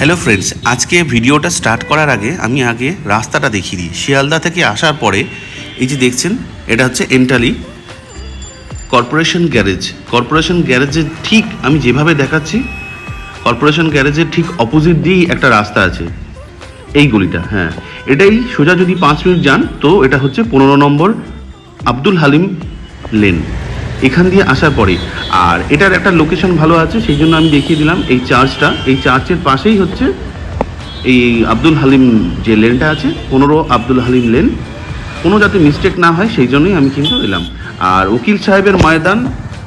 Hello friends আজকে ভিডিওটা start করার আগে আমি আগে রাস্তাটা দেখিয়ে দিই। শিয়ালদা থেকে আসার পরে এই যে দেখছেন, এটা হচ্ছে এন্টালি কর্পোরেশন গ্যারেজ কর্পোরেশন গ্যারেজের ঠিক আমি যেভাবে দেখাচ্ছি কর্পোরেশন গ্যারেজের ঠিক অপোজিট দিয়েই একটা রাস্তা আছে। এই গলিটা হ্যাঁ। এটাই সোজা যদি পাঁচ মিনিট যান, তো এটা হচ্ছে পনেরো নম্বর আব্দুল হালিম লেন এখান দিয়ে আসার পরে। আর এটার একটা লোকেশন ভালো আছে, সেই জন্য আমি দেখিয়ে দিলাম এই চার্চটা এই চার্চের পাশেই হচ্ছে এই আব্দুল হালিম যে লেনটা আছে, পনেরো আব্দুল হালিম লেন কোনো যাতে মিস্টেক না হয়, সেই জন্যই আমি কিন্তু এলাম। আর উকিল সাহেবের ময়দান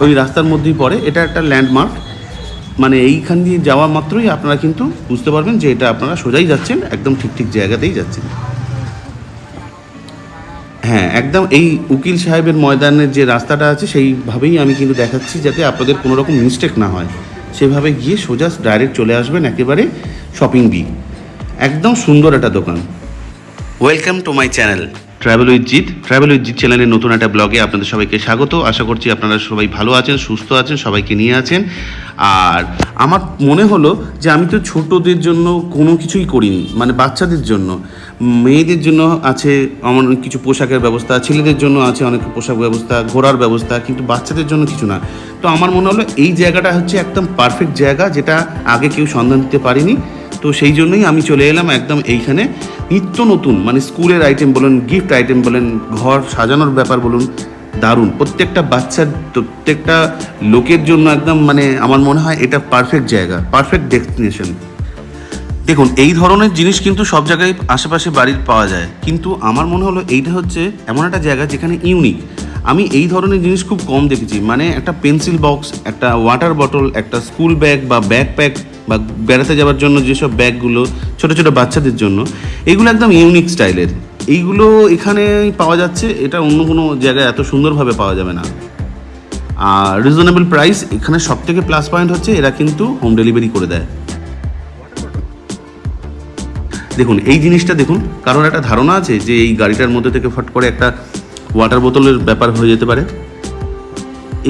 ওই রাস্তার মধ্যেই পড়ে, এটা একটা ল্যান্ডমার্ক মানে এইখান দিয়ে যাওয়া মাত্রই আপনারা কিন্তু বুঝতে পারবেন যে এটা আপনারা সোজাই যাচ্ছেন, একদম ঠিক ঠিক জায়গাতেই যাচ্ছেন। হ্যাঁ একদম এই উকিল সাহেবের ময়দানের যে রাস্তাটা আছে, সেইভাবেই আমি কিন্তু দেখাচ্ছি যাতে আপনাদের কোনো রকম মিস্টেক না হয়। সেভাবে গিয়ে সোজা ডাইরেক্ট চলে আসবেন একেবারে শপিং বি একদম সুন্দর একটা দোকান। Welcome to my channel travel with Jeet travel with Jeet চ্যানেলের নতুন একটা ব্লগে আপনাদের সবাইকে স্বাগত। আশা করছি আপনারা সবাই ভালো আছেন, সুস্থ আছেন, সবাইকে নিয়ে আছেন। আর আমার মনে হলো যে আমি তো ছোটদের জন্য কোনো কিছুই করিনি মানে বাচ্চাদের জন্য। মেয়েদের জন্য আছে আমার কিছু পোশাকের ব্যবস্থা, ছেলেদের জন্য আছে অনেক পোশাক ব্যবস্থা ঘোরার ব্যবস্থা, কিন্তু বাচ্চাদের জন্য কিছু না। তো আমার মনে হলো এই জায়গাটা হচ্ছে একদম পারফেক্ট জায়গা যেটা আগে কেউ সন্ধান দিতে পারিনি। তো সেই জন্যই আমি চলে এলাম একদম এইখানে। নিত্য নতুন মানে স্কুলের আইটেম বলুন গিফট আইটেম বলেন, ঘর সাজানোর ব্যাপার বলুন, দারুণ। প্রত্যেকটা বাচ্চার, প্রত্যেকটা লোকের জন্য একদম মানে আমার মনে হয় এটা পারফেক্ট জায়গা পারফেক্ট ডেস্টিনেশন দেখুন, এই ধরনের জিনিস কিন্তু সব জায়গায় আশেপাশে বাড়ির পাওয়া যায়। কিন্তু আমার মনে হলো এইটা হচ্ছে এমন একটা জায়গা যেখানে ইউনিক আমি এই ধরনের জিনিস খুব কম দেখেছি। মানে একটা পেন্সিল বক্স একটা ওয়াটার বটল একটা স্কুল ব্যাগ বা ব্যাকপ্যাক বা বেড়াতে যাওয়ার জন্য যেসব ব্যাগগুলো ছোট ছোট বাচ্চাদের জন্য, এগুলো একদম ইউনিক স্টাইলের এইগুলো এখানে পাওয়া যাচ্ছে, এটা অন্য কোনো জায়গায় এত সুন্দরভাবে পাওয়া যাবে না। আর রিজনেবল প্রাইস এখানে সব থেকে প্লাস পয়েন্ট হচ্ছে এরা কিন্তু হোম ডেলিভারি করে দেয়। দেখুন, এই জিনিসটা দেখুন কারোর একটা ধারণা আছে যে এই গাড়িটার মধ্যে থেকে ফট করে একটা ওয়াটার বোতলের ব্যাপার হয়ে যেতে পারে।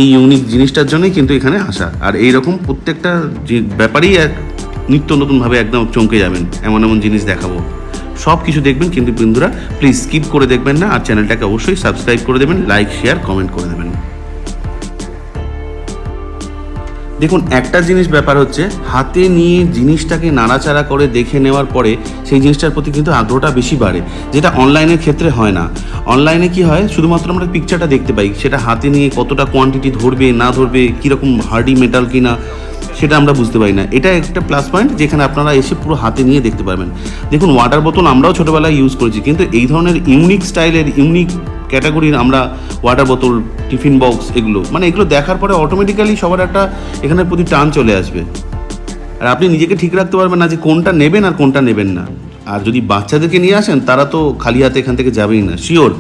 এই ইউনিক জিনিসটার জন্যই কিন্তু এখানে আসা। আর এই রকম প্রত্যেকটা যে ব্যাপারেই এক, নিত্য নতুনভাবে একদম চমকে যাবেন, এমন এমন জিনিস দেখাবো। সব কিছু দেখবেন, কিন্তু বন্ধুরা প্লিজ স্কিপ করে দেখবেন না, আর চ্যানেলটাকে অবশ্যই সাবস্ক্রাইব করে দেবেন লাইক শেয়ার কমেন্ট করে দেবেন। দেখুন, একটা জিনিস ব্যাপার হচ্ছে, হাতে নিয়ে জিনিসটাকে নাড়াচাড়া করে দেখে নেওয়ার পরে সেই জিনিসটার প্রতি কিন্তু আগ্রহটা বেশি বাড়ে, যেটা অনলাইনের ক্ষেত্রে হয় না। অনলাইনে কি হয়, শুধুমাত্র আমরা পিকচারটা দেখতে পাই, সেটা হাতে নিয়ে কতটা কোয়ান্টিটি ধরবে, না ধরবে, কীরকম হার্ডি মেটাল কিনা সেটা আমরা বুঝতে পারি না। এটা একটা প্লাস পয়েন্ট যেখানে আপনারা এসে পুরো হাতে নিয়ে দেখতে পারবেন। দেখুন ওয়াটার বোতল আমরাও ছোটোবেলায় ইউজ করেছি, কিন্তু এই ধরনের ইউনিক স্টাইলের ইউনিক ক্যাটাগরির আমরা ওয়াটার বোতল টিফিন বক্স এগুলো মানে এগুলো দেখার পরে অটোমেটিক্যালি সবার একটা এখানের প্রতি টান চলে আসবে। আর আপনি নিজেকে ঠিক রাখতে পারবেন না যে কোনটা নেবেন আর কোনটা নেবেন না। আর যদি বাচ্চাদেরকে নিয়ে আসেন, তারা তো খালি হাতে এখান থেকে যাবেই না। শিওর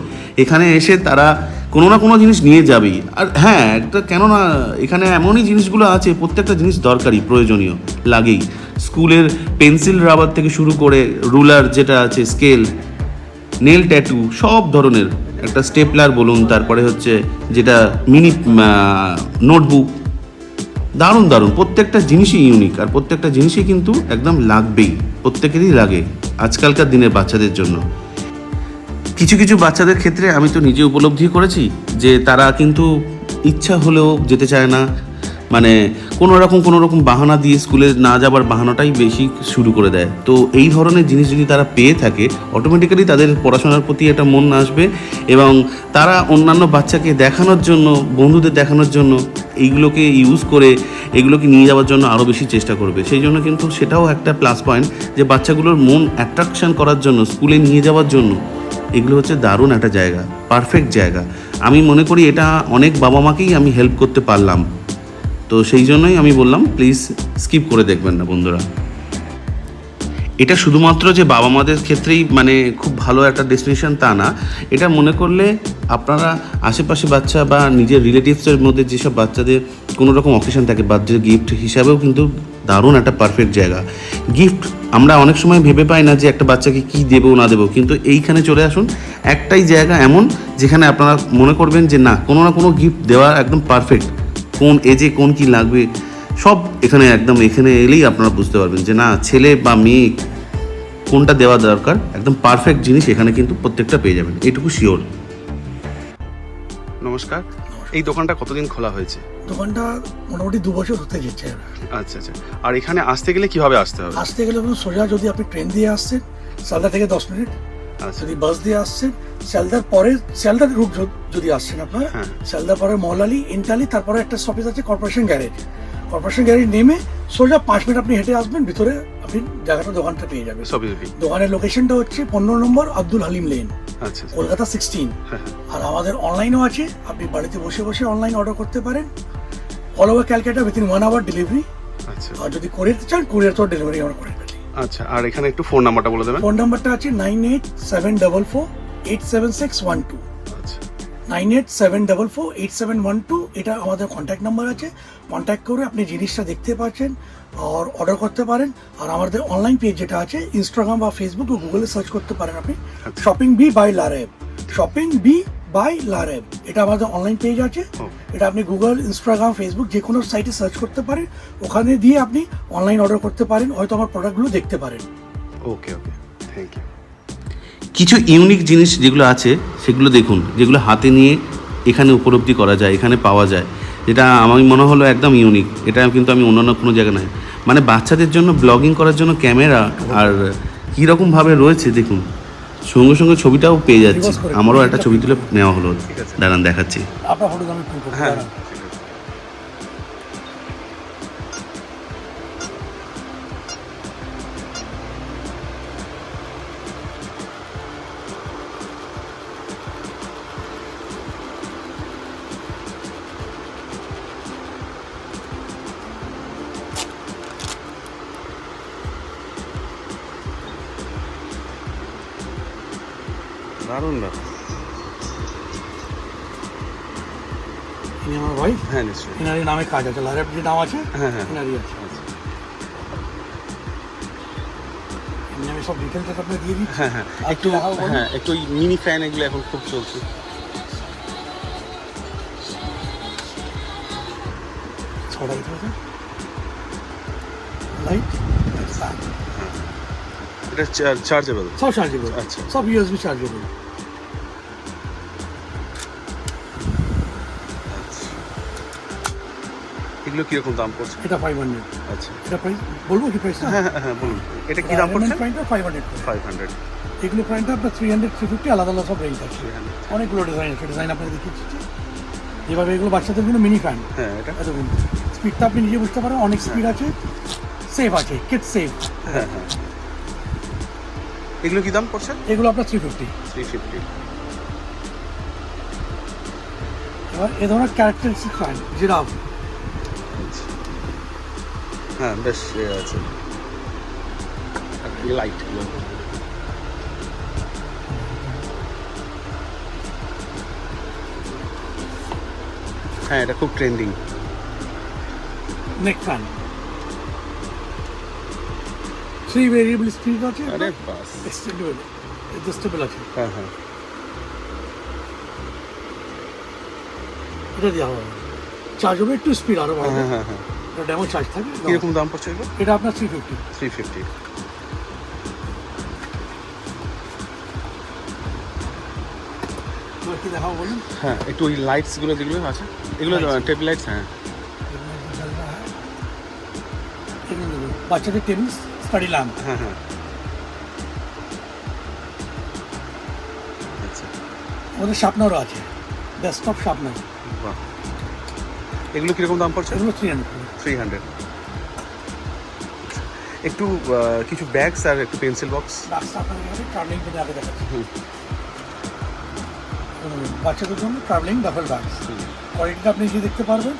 এখানে এসে তারা কোনো না কোনো জিনিস নিয়ে যাবেই আর হ্যাঁ একটা কেননা এখানে এমনই জিনিসগুলো আছে, প্রত্যেকটা জিনিস দরকারি, প্রয়োজনীয়, লাগেই। স্কুলের পেন্সিল রাবার থেকে শুরু করে রুলার যেটা আছে, স্কেল, নেল ট্যাটু, সব ধরনের একটা স্টেপলার বলুন, তারপরে হচ্ছে যেটা মিনি নোটবুক, দারুণ দারুণ। প্রত্যেকটা জিনিসই ইউনিক আর প্রত্যেকটা জিনিসই কিন্তু একদম লাগবেই, প্রত্যেকেরই লাগে আজকালকার দিনের বাচ্চাদের জন্য। কিছু কিছু বাচ্চাদের ক্ষেত্রে আমি তো নিজে উপলব্ধি করেছি যে তারা কিন্তু ইচ্ছা হলেও যেতে চায় না। মানে কোনো রকম কোনো রকম বাহানা দিয়ে স্কুলে না যাবার বাহানাটাই বেশি শুরু করে দেয়। তো এই ধরনের জিনিস যদি তারা পেয়ে থাকে অটোমেটিক্যালি তাদের পড়াশোনার প্রতি একটা মন আসবে এবং তারা অন্যান্য বাচ্চাকে দেখানোর জন্য, বন্ধুদের দেখানোর জন্য এইগুলোকে ইউজ করে এগুলোকে নিয়ে যাওয়ার জন্য আরও বেশি চেষ্টা করবে। সেই জন্য কিন্তু সেটাও একটা প্লাস পয়েন্ট যে বাচ্চাগুলোর মন অ্যাট্রাকশন করার জন্য, স্কুলে নিয়ে যাওয়ার জন্য এগুলো হচ্ছে দারুণ একটা জায়গা পারফেক্ট জায়গা। আমি মনে করি এটা অনেক বাবা মাকেই আমি হেল্প করতে পারলাম। তো সেই জন্যই আমি বললাম প্লিজ স্কিপ করে দেখবেন না বন্ধুরা। এটা শুধুমাত্র যে বাবা মাদের ক্ষেত্রেই মানে খুব ভালো একটা ডেস্টিনেশন তা না, এটা মনে করলে আপনারা আশেপাশে বাচ্চা বা নিজের রিলেটিভসের মধ্যে যেসব বাচ্চাদের কোনো রকম অকেশন থাকে বার্থডে গিফট হিসাবেও কিন্তু দারুণ একটা পারফেক্ট জায়গা। গিফট আমরা অনেক সময় ভেবে পাই না যে একটা বাচ্চাকে কী দেবো, না দেবো। কিন্তু এইখানে চলে আসুন, একটাই জায়গা এমন যেখানে আপনারা মনে করবেন যে না, কোনো না কোনো গিফট দেওয়া একদম পারফেক্ট কোন এজে কোন কি লাগবে, সব এখানে একদম এখানে এলেই আপনারা বুঝতে পারবেন যে না, ছেলে বা মেয়ে কোনটা দেওয়া দরকার, একদম পারফেক্ট জিনিস এখানে কিন্তু প্রত্যেকটা পেয়ে যাবেন, এটুকু শিওর নমস্কার। এই দোকানটা কতদিন খোলা হয়েছে? দোকানটা মোটামুটি দু বছর হতে যাচ্ছে আচ্ছা আচ্ছা। আর এখানে আসতে গেলে কীভাবে আসতে হবে? আসতে গেলে সোজা যদি আপনি ট্রেন দিয়ে আসছেন শিয়ালদা থেকে দশ মিনিট। আচ্ছা। যদি বাস দিয়ে আসছেন শিয়ালদার পরে শিয়ালদার রুট যদি আসছেন আপনারা হ্যাঁ। শিয়ালদার পরে মহলালি ইন্টালি তারপরে একটা স্টপেজ আছে কর্পোরেশন গ্যারেজ কর্পোরেশন গ্যারেজ নেমে সোজা পাঁচ মিনিট আপনি হেঁটে আসবেন ভিতরে আপনি জায়গাটা দোকানটা পেয়ে যাবেন। দোকানের লোকেশনটা হচ্ছে পনেরো number Abdul Halim lane. Kolkata sixteen হ্যাঁ, হ্যাঁ। আর আমাদের অনলাইনও আছে। আপনি বাড়িতে বসে বসে অনলাইন অর্ডার করতে পারেন। All over Calcutta within one hour delivery আচ্ছা। আর যদি কোরিয়ার চান কোরিয়ার তো ডেলিভারি আমরা করে ফেলি। আচ্ছা আর এখানে একটু ফোন নাম্বারটা বলে দেবেন? ফোন নাম্বারটা আছে nine eight seven double four eight seven six one two আচ্ছা। Nine eight seven double four eight seven one two এটা আমাদের কন্ট্যাক্ট নাম্বার আছে। কন্ট্যাক্ট করে আপনি জিনিসটা দেখতে পাচ্ছেন আর অর্ডার করতে পারেন। আর আমাদের অনলাইন পেজ যেটা আছে ইনস্টাগ্রাম বা ফেসবুক ও গুগলে সার্চ করতে পারেন আপনি। Shopping B by Lareb shopping B by Lareb এটা আমাদের অনলাইন পেজ আছে। এটা আপনি গুগল ইনস্টাগ্রাম ফেসবুক যে কোনো সাইটে সার্চ করতে পারেন। ওখানে দিয়ে আপনি অনলাইন অর্ডার করতে পারেন হয়তো আমার প্রোডাক্টগুলো দেখতে পারেন। ওকে ওকে থ্যাংক ইউ কিছু ইউনিক জিনিস যেগুলো আছে সেগুলো দেখুন। যেগুলো হাতে নিয়ে এখানে উপলব্ধি করা যায় এখানে পাওয়া যায়। যেটা আমার মনে হলো একদম ইউনিক এটা কিন্তু আমি অন্যান্য কোনো জায়গায় নাই। মানে বাচ্চাদের জন্য ব্লগিং করার জন্য ক্যামেরা আর কীরকমভাবে রয়েছে দেখুন। সঙ্গে সঙ্গে ছবিটাও পেয়ে যাচ্ছি। আমারও একটা ছবি তুলে নেওয়া হলো। দাঁড়ান দেখাচ্ছি। হ্যাঁ। ইনি আমার ওয়াইফ হ্যাঁ নিশ্চয়ই। এনারই নামে কাজ আছে লারেব যে নাম আছে হ্যাঁ, হ্যাঁ। এনারই আছে। আমি সব ডিটেলস আপনাকে দিয়ে দিচ্ছি। হ্যাঁ হ্যাঁ। একটু হ্যাঁ একটু মিনি ফ্যান এগুলো এখন খুব চলছে। ছটা দিতে হবে। লাইট এটা চার্জেবল সব চার্জেবল আচ্ছা। সব ইউএসবি চার্জেবল এগুলো কীরকম দাম পড়ছে? এটা ফাইভ হান্ড্রেড আচ্ছা। এটা প্রাইস বলব কি প্রাইসটা হ্যাঁ হ্যাঁ হ্যাঁ বলুন। এটা কি দাম পড়ছে? প্রাইসটা ফাইভ হান্ড্রেড ফাইভ হান্ড্রেড এগুলো প্রাইসটা আপনার থ্রি হান্ড্রেড থ্রি ফিফটি আলাদা আলাদা সব রেঞ্জ আছে। অনেকগুলো ডিজাইন আছে ডিজাইন আপনাকে দেখিয়ে দিচ্ছি। এভাবে এগুলো বাচ্চাদের জন্য মিনি ফ্যান হ্যাঁ এটা। দেখুন স্পিডটা আপনি নিজে বুঝতে পারেন অনেক স্পিড আছে। সেফ আছে কিড সেফ হ্যাঁ হ্যাঁ। এগুলো কি দাম পড়ছে? এগুলো আপনার থ্রি ফিফটি থ্রি ফিফটি এবার এ ধরনের ক্যারেক্টারিস্টিক ফ্যান জিরাফ। হ্যাঁ বেশ এ আছে। লাইট হ্যাঁ এটা খুব trending neck fan three variable speed আছে? আরে বাস। এক্সটেন্ডেবল অ্যাডজাস্টেবল আছে। হ্যাঁ হ্যাঁ। এটা দেওয়া হবে। চার্জ হবে একটু স্পিড আরও হ্যাঁ বাড়বে। হ্যাঁ হ্যাঁ এটা ডেমো চার্জ থাকে কীরকম দাম পড়ছে এগুলো? এটা আপনার থ্রি ফিফটি থ্রি ফিফটি কি দেখাবো বলুন। হ্যাঁ একটু ওই লাইটসগুলো যেগুলো আছে এগুলো টেবিল লাইটস হ্যাঁ। বাচ্চাদের স্টাডি ল্যাম্প হ্যাঁ হ্যাঁ। আচ্ছা। ওদের শার্পনারও আছে। ডেস্কটপ শার্পনার এগুলো কীরকম দাম পড়ছে? এগুলো থ্রি হান্ড্রেড থ্রি হান্ড্রেড একটু কিছু ব্যাগস আর একটু পেন্সিল বক্স বাচ্চাদের জন্য ট্রাভেলিং ডাবল ব্যাগস কোয়ালিটিটা আপনি যে দেখতে পারবেন।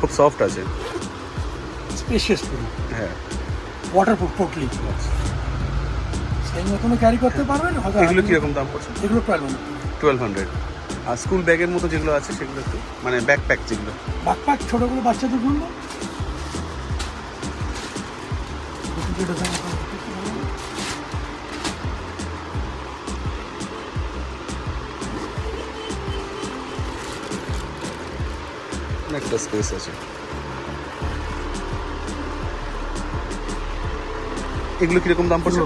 খুব সফট আছে। স্পেশিয়াস পুরো। হ্যাঁ। Waterproof totally. সেই মতনও ক্যারি করতে পারবেন হয়তো এগুলো কীরকম দাম পড়ছে? এগুলো হান্ড্রেড টুয়েলভ হান্ড্রেড আর স্কুল ব্যাগের মতো যেগুলো আছে সেগুলো একটু মানে ব্যাকপ্যাক যেগুলো। ব্যাকপ্যাক ছোটোগুলো বাচ্চাদের জন্য একটা স্পেস আছে। এগুলো কীরকম দাম পড়ছে?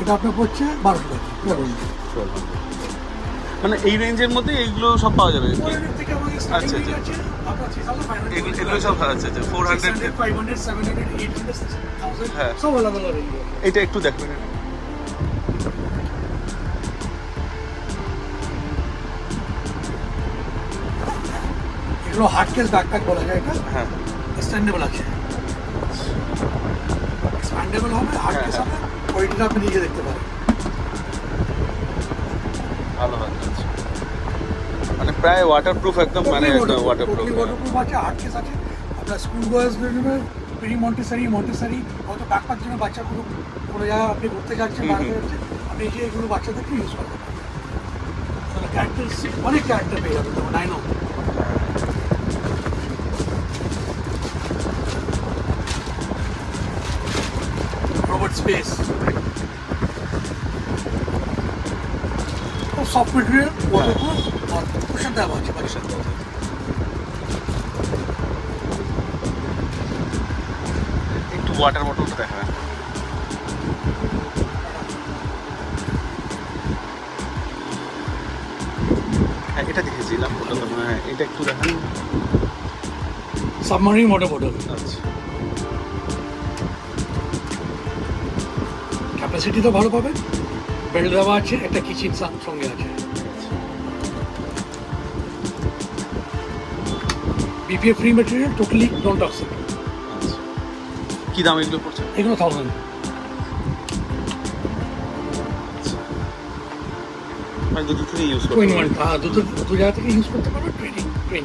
এটা আপনার পড়ছে বারোশো টাকা। মানে এই রেঞ্জের মধ্যে এইগুলো সব পাওয়া যাবে। আচ্ছা, আচ্ছা। rate আছে, আপনার 3,500 এগুলো এগুলো সব আচ্ছা আচ্ছা ফোর হান্ড্রেড 600, 500, 700, 800, 1000, হ্যাঁ। এটা একটু দেখবেন এগুলো কেস ব্যাকপ্যাক বলা যায় এটা। হ্যাঁ। স্ট্যান্ডেবল আছে। স্ট্যান্ডেবল হবে হার্ড হ্যাঁ, হ্যাঁ। হবে কোয়ালিটিটা আপনি নিজে দেখতে পারেন। ভালো ভালো আছে মানে প্রায় ওয়াটারপ্রুফ একদম মানে ওয়াটারপ্রুফ ওয়াটারপ্রুফ আছে হার্ড কেস আছে আপনার school boys pre montessori montessori হয়তো ব্যাকপ্যাক জন্য বাচ্চাগুলো কোনো জায়গায় আপনি ঘুরতে যাচ্ছেন হুম, বেড়াতে হুম। যাচ্ছেন আপনি এই যে এগুলো বাচ্চাদেরকে ইউজ করতে পারেন ক্যারেক্টার অনেক ক্যারেক্টার পেয়ে যাবেন যেমন ডাইনো রোবট স্পেস আর কুশন দেওয়া আছে বাচ্চা একটু ওয়াটার বটলটা দেখাবেন। হ্যাঁ এটা দেখেছিলাম ওটা তো হ্যাঁ এটা একটু দেখান। সাবমারিন ওয়াটার বটল আচ্ছা। ক্যাপাসিটি তো ভালো পাবেন। বেল্ট দেওয়া আছে একটা কিচেন সঙ্গে আছে। BPA free material totally non toxic কি দাম এগুলো পড়ছে? এগুলো থাউজেন্ড দুটো থেকে ইউজ করতে হ্যাঁ দুটো দু জায়গা থেকে ইউজ করতে পারবে ট্রেনিং ট্রেনিং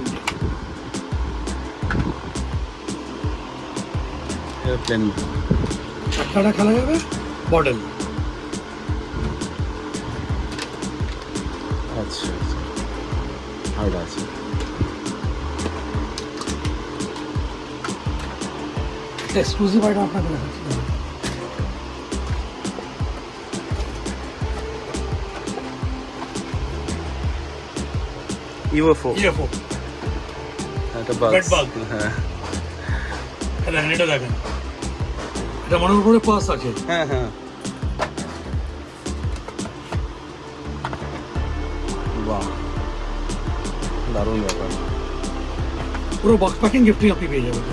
প্লেন খেলা যাবে বটল আচ্ছা আর আছে এক্সক্লুসিভ আইটেম আপনাকে দেখাচ্ছি ইউএফও ইএফও একটা Red হ্যাঁ এটা দেখেন এটা মনের উপরে পাস আছে হ্যাঁ হ্যাঁ বাহ। দারুণ ব্যাপার। পুরো বক্স প্যাকিং গিফটিং আপনি পেয়ে যাবেন।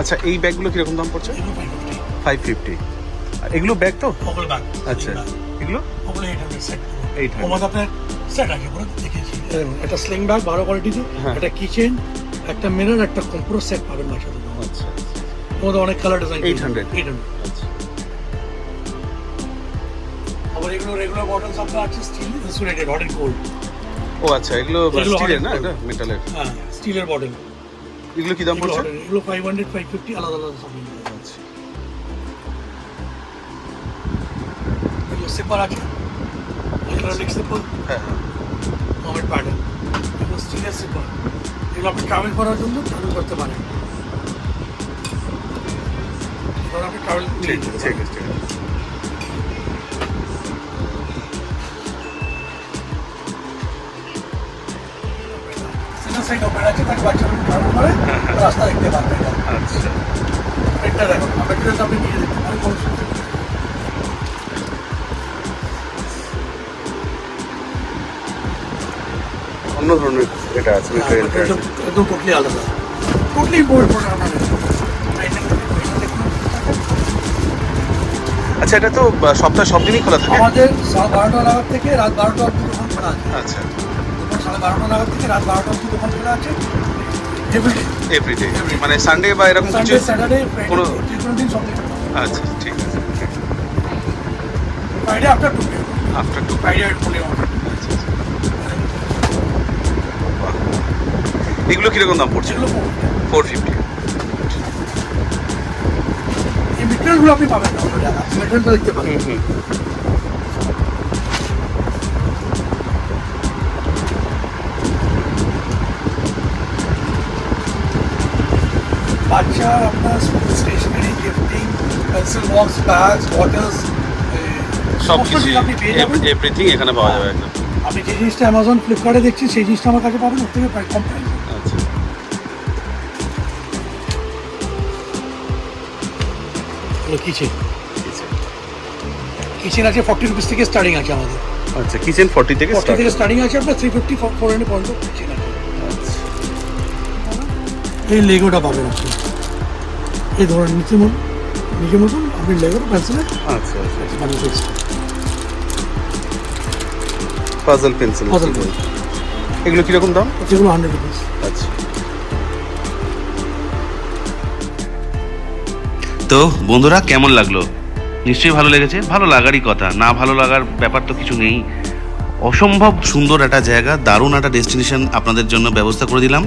আচ্ছা এই ব্যাগগুলো কীরকম দাম পড়ছে? ফাইভ ফিফটি এগুলো ব্যাগ তো? ব্যাগ আচ্ছা এগুলো? ওগুলো এইট হান্ড্রেড সেট 800 ওর মধ্যে আপনার সেট আছে পুরো একটা স্লিং ব্যাগ ভালো কোয়ালিটিতে হ্যাঁ। একটা কিচেন একটা মিরর একটা পুরো সেট পাবেন বাচ্চাদের জন্য। আচ্ছা ওর অনেক কালার ডিজাইন 800 এইট হান্ড্রেড আচ্ছা আবার এগুলো রেগুলার বটলস আপনার আছে steel insulated hot and cold ও আচ্ছা এগুলো স্টিলের না? এটা মেটালের হ্যাঁ স্টিলের বটল এগুলো কি দাম পড়ছে? এগুলো ফাইভ হান্ড্রেড ফাইভ ফিফটি আলাদা আলাদা সব। আচ্ছা। এগুলো সিপার আছে। ইলেকট্রনিক সিপার হ্যাঁ হ্যাঁ। মোমেন্ট প্যাটার্ন এগুলো স্টিলের সিপার এগুলো আপনি ট্রাভেল করার জন্য চালু করতে পারেন। ধরুন আপনি ট্রাভেল ঠিক আছে ঠিক আছে ঠিক আছে। সিঙ্গেল সাইড ওপেন আছে তাকে বাচ্চারা ট্রাভেল করে রাস্তা দেখতে পারবে। এটা আচ্ছা। এটা দেখুন মেটেরিয়ালস আপনি নিয়ে দেখতে পারেন কোনো অন্য ধরনের এটা আছে মেটেরিয়ালটা আছে। একদম- টোটালি আলাদা। টোটালি প্রোডাক্ট আচ্ছা এটা তো সপ্তাহে সব দিনই খোলা থাকে? আমাদের বারোটা নাগাদ থেকে রাত বারোটা অবধি দোকান খোলা আছে। আচ্ছা। সাড়ে বারোটা নাগাদ থেকে রাত বারোটা অবধি দোকান খোলা আছে। এভরিডে মানে সানডে বা এরকম কিছু? স্যাটারডে কোনো দিন সব আচ্ছা ঠিক আছে। Friday after two after two Friday এগুলো কীরকম দাম পড়ছে? ফোর ফিফটি এই মেটেরিয়ালগুলো আপনি পাবেন না মেটেরিয়ালটা দেখতে পাবেন। বাচ্চা আপনার stationery gifting pencil box bags bottles সব কিছু এভরিথিং এখানে পাওয়া যাবে একদম। আপনি যে জিনিসটা অ্যামাজন ফ্লিপকার্টে দেখছেন সেই জিনিসটা আমার কাছে পাবেন ওর থেকে প্রায় কম হলো কিচেন কিচেন আছে ফর্টি রুপিস থেকে স্টার্টিং আছে আমাদের। আচ্ছা কিচেন ফর্টি থেকে ফর্টি থেকে স্টার্টিং আছে আপনার থ্রি ফিফটি ফোর হান্ড্রেড পর্যন্ত কিচেন আছে। এই লেগোটা পাবেন আপনি। এই ধরুন নিচে মতন নিচে মতন আপনি লেগোটা পেন্সিলে আচ্ছা আচ্ছা। Puzzle pencil. এগুলো কীরকম দাম? যেগুলো হান্ড্রেড রুপিস তো, বন্ধুরা, কেমন লাগল? নিশ্চয়ই ভালো লেগেছে। ভালো লাগারই কথা। না ভালো লাগার ব্যাপার তো কিছু নেই। অসম্ভব সুন্দর একটা জায়গা, দারুণ একটা ডেস্টিনেশন আপনাদের জন্য ব্যবস্থা করে দিলাম।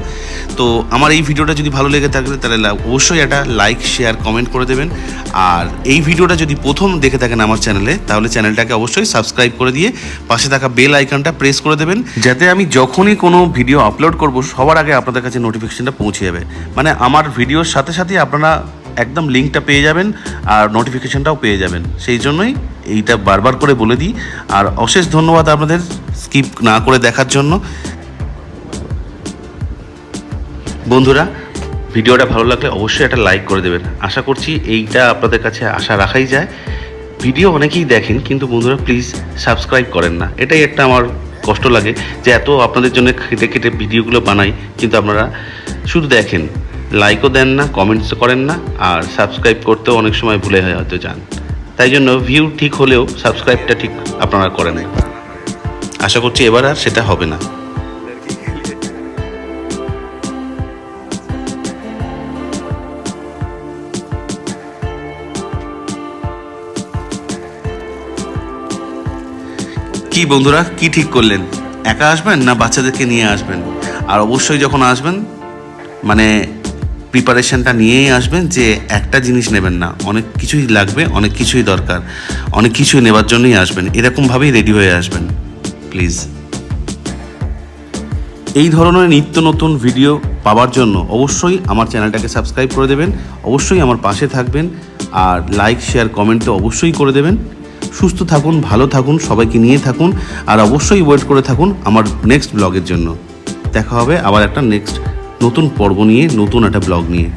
তো আমার এই ভিডিওটা যদি ভালো লেগে থাকে, তাহলে অবশ্যই একটা লাইক শেয়ার কমেন্ট করে দেবেন। আর এই ভিডিওটা যদি প্রথম দেখে থাকেন আমার চ্যানেলে, তাহলে চ্যানেলটাকে অবশ্যই সাবস্ক্রাইব করে দিয়ে পাশে থাকা বেল আইকনটা প্রেস করে দেবেন। যাতে আমি যখনই কোনো ভিডিও আপলোড করব, সবার আগে আপনাদের কাছে নোটিফিকেশনটা পৌঁছে যাবে। মানে আমার ভিডিওর সাথে সাথে আপনারা একদম লিঙ্কটা পেয়ে যাবেন আর নোটিফিকেশনটাও পেয়ে যাবেন। সেই জন্যই এইটা বারবার করে বলে দিই। আর অশেষ ধন্যবাদ আপনাদের স্কিপ না করে দেখার জন্য। বন্ধুরা, ভিডিওটা ভালো লাগলে অবশ্যই একটা লাইক করে দেবেন। আশা করছি এইটা আপনাদের কাছে আশা রাখাই যায়। ভিডিও অনেকেই দেখেন, কিন্তু বন্ধুরা প্লিজ সাবস্ক্রাইব করেন না। এটাই একটা আমার কষ্ট লাগে যে এত আপনাদের জন্য খেটে খেটে ভিডিওগুলো বানাই, কিন্তু আপনারা শুধু দেখেন। লাইকও দেন না কমেন্টস করেন না, আর সাবস্ক্রাইব করতেও অনেক সময় ভুলে হয়তো যান। তাই জন্য ভিউ ঠিক হলেও সাবস্ক্রাইবটা ঠিক আপনারা করে নেন। আশা করছি এবার আর সেটা হবে না। কি বন্ধুরা, কি ঠিক করলেন? একা আসবেন না বাচ্চাদেরকে নিয়ে আসবেন? আর অবশ্যই যখন আসবেন মানে প্রিপারেশনটা নিয়েই আসবেন যে একটা জিনিস নেবেন না। অনেক কিছুই লাগবে, অনেক কিছুই দরকার। অনেক কিছুই নেবার জন্যই আসবেন। এরকমভাবেই রেডি হয়ে আসবেন। প্লিজ এই ধরনের নিত্য নতুন ভিডিও পাওয়ার জন্য অবশ্যই আমার চ্যানেলটাকে সাবস্ক্রাইব করে দেবেন। অবশ্যই আমার পাশে থাকবেন আর লাইক শেয়ার কমেন্ট তো অবশ্যই করে দেবেন। সুস্থ থাকুন, ভালো থাকুন, সবাইকে নিয়ে থাকুন আর অবশ্যই ওয়েট করে থাকুন আমার নেক্সট ব্লগের জন্য। দেখা হবে আবার একটা নেক্সট নতুন পর্ব নিয়ে নতুন একটা ব্লগ নিয়ে।